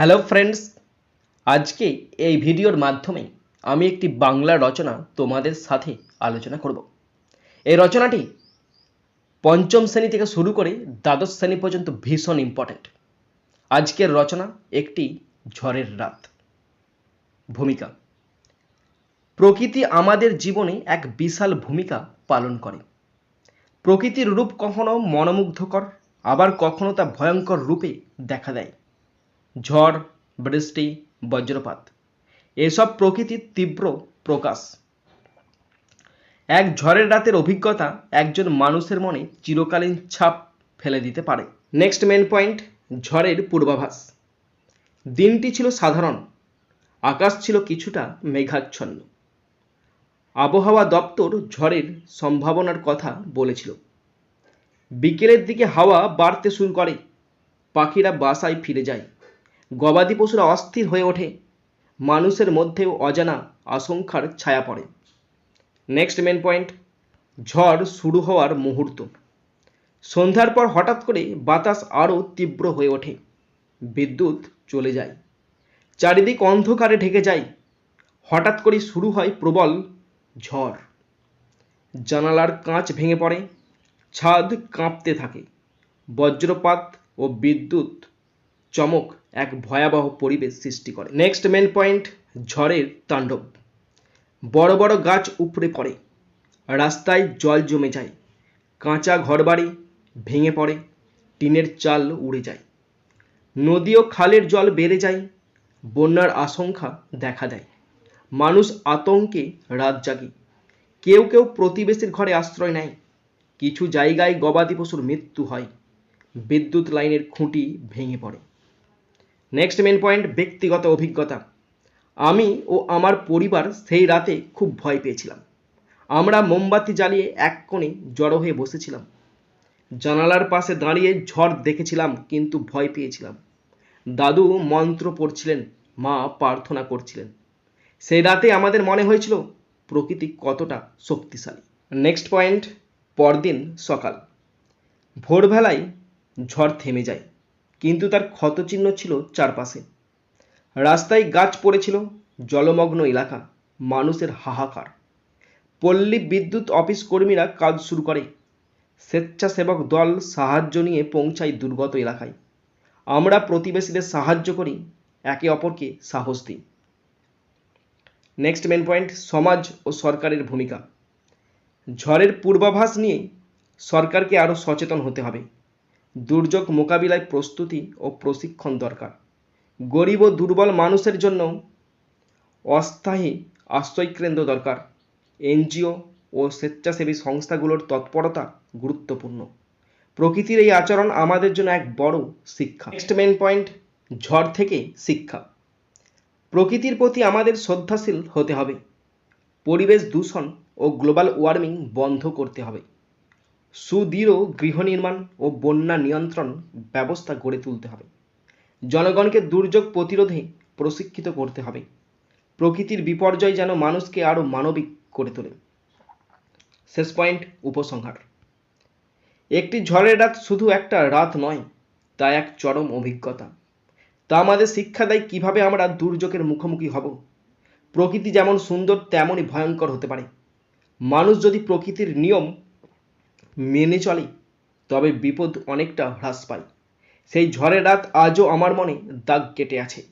Hello friends আজকে এই ভিডিওর মাধ্যমে আমি একটি বাংলা রচনা তোমাদের সাথে আলোচনা করব। এই রচনাটি পঞ্চম শ্রেণি থেকে শুরু করে দ্বাদশ শ্রেণি পর্যন্ত ভীষণ ইম্পর্ট্যান্ট আজকের রচনা একটি ঝড়ের রাত। ভূমিকা। প্রকৃতি আমাদের জীবনে এক বিশাল ভূমিকা পালন করে। প্রকৃতির রূপ কখনো মনোমুগ্ধকর, আবার কখনো তা ভয়ঙ্কর রূপে দেখা দেয়। ঝড়, বৃষ্টি, বজ্রপাত। এসব প্রকৃতির তীব্র প্রকাশ। এক ঝড়ের রাতের অভিজ্ঞতা একজন মানুষের মনে চিরকালীন ছাপ ফেলে দিতে পারে। নেক্সট মেন পয়েন্ট ঝড়ের পূর্বাভাস। দিনটি ছিল সাধারণ, আকাশ ছিল কিছুটা মেঘাচ্ছন্ন। আবহাওয়া দপ্তর ঝড়ের সম্ভাবনার কথা বলেছিল। বিকেলের দিকে হাওয়া বাড়তে শুরু করে, পাখিরা বাসায় ফিরে যায়। গবাদি পশুরা অস্থির হয়ে ওঠে। মানুষের মধ্যেও অজানা আশঙ্কার ছায়া পড়ে। নেক্সট মেন পয়েন্ট ঝড় শুরু হওয়ার মুহূর্ত। সন্ধ্যার পর হঠাৎ করে বাতাস আরও তীব্র হয়ে ওঠে। বিদ্যুৎ চলে যায়। চারিদিক অন্ধকারে ঢেকে যায়। হঠাৎ করে শুরু হয় প্রবল ঝড়। জানালার কাঁচ ভেঙে পড়ে। ছাদ কাঁপতে থাকে। বজ্রপাত ও বিদ্যুৎ চমক এক ভয়াবহ পরিবেশ সৃষ্টি করে। নেক্সট মেন পয়েন্ট ঝড়ের তাণ্ডব। বড় বড় গাছ উপড়ে পড়ে, রাস্তায় জল জমে যায়, কাঁচা ঘরবাড়ি ভেঙে পড়ে, টিনের চাল উড়ে যায়। নদী ও খালের জল বেড়ে যায়, বন্যার আশঙ্কা দেখা দেয়। মানুষ আতঙ্কে রাত জাগে। কেউ কেউ প্রতিবেশীর ঘরে আশ্রয় নেয়। কিছু জায়গায় গবাদি পশুর মৃত্যু হয়। বিদ্যুৎ লাইনের খুঁটি ভেঙে পড়ে। নেক্সট মেন পয়েন্ট ব্যক্তিগত অভিজ্ঞতা। আমি ও আমার পরিবার সেই রাতে খুব ভয় পেয়েছিলাম। আমরা মোমবাতি জ্বালিয়ে এক কোণে জড়ো হয়ে বসেছিলাম। জানালার পাশে দাঁড়িয়ে ঝড় দেখেছিলাম, কিন্তু ভয় পেয়েছিলাম। দাদু মন্ত্র পড়ছিলেন, মা প্রার্থনা করছিলেন। সেই রাতে আমাদের মনে হয়েছিল, প্রকৃতি কতটা শক্তিশালী। নেক্সট পয়েন্ট পরদিন সকাল। ভোরবেলায় ঝড় থেমে যায়। কিন্তু তার ক্ষতচিহ্ন ছিল চারপাশে। রাস্তায় গাছ পড়েছিল জলমগ্ন এলাকা, মানুষের হাহাকার। পল্লী বিদ্যুৎ অফিস কর্মীরা কাজ শুরু করে। স্বেচ্ছাসেবক দল সাহায্য নিয়ে পৌঁছায় দুর্গত এলাকায়। আমরা প্রতিবেশীদের সাহায্য করি, একে অপরকে সাহস দিই। নেক্সট মেন পয়েন্ট সমাজ ও সরকারের ভূমিকা। ঝড়ের পূর্বাভাস নিয়ে সরকারকে আরও সচেতন হতে হবে। দুর্যোগ মোকাবিলায় প্রস্তুতি ও প্রশিক্ষণ দরকার। গরিব ও দুর্বল মানুষের জন্য অস্থায়ী আশ্রয়কেন্দ্র দরকার। এনজিও ও স্বেচ্ছাসেবী সংস্থাগুলোর তৎপরতা গুরুত্বপূর্ণ। প্রকৃতির এই আচরণ আমাদের জন্য এক বড় শিক্ষা। নেক্সট মেন পয়েন্ট ঝড় থেকে শিক্ষা। প্রকৃতির প্রতি আমাদের শ্রদ্ধাশীল হতে হবে। পরিবেশ দূষণ ও গ্লোবাল ওয়ার্মিং বন্ধ করতে হবে। সুদৃঢ় গৃহ নির্মাণ ও বন্যা নিয়ন্ত্রণ ব্যবস্থা গড়ে তুলতে হবে। জনগণকে দুর্যোগ প্রতিরোধে প্রশিক্ষিত করতে হবে। প্রকৃতির বিপর্যয় যেন মানুষকে আরও মানবিক করে তোলে। শেষ পয়েন্ট, উপসংহার। একটি ঝড়ের রাত শুধু একটা রাত নয়, তা এক চরম অভিজ্ঞতা। তা আমাদের শিক্ষা দেয় কীভাবে আমরা দুর্যোগের মুখোমুখি হব। প্রকৃতি যেমন সুন্দর, তেমনই ভয়ঙ্কর হতে পারে। মানুষ যদি প্রকৃতির নিয়ম মেনে চলে, তবে বিপদ অনেকটা হ্রাস পায়। সেই ঝড়ের রাত আজও আমার মনে দাগ কেটে আছে।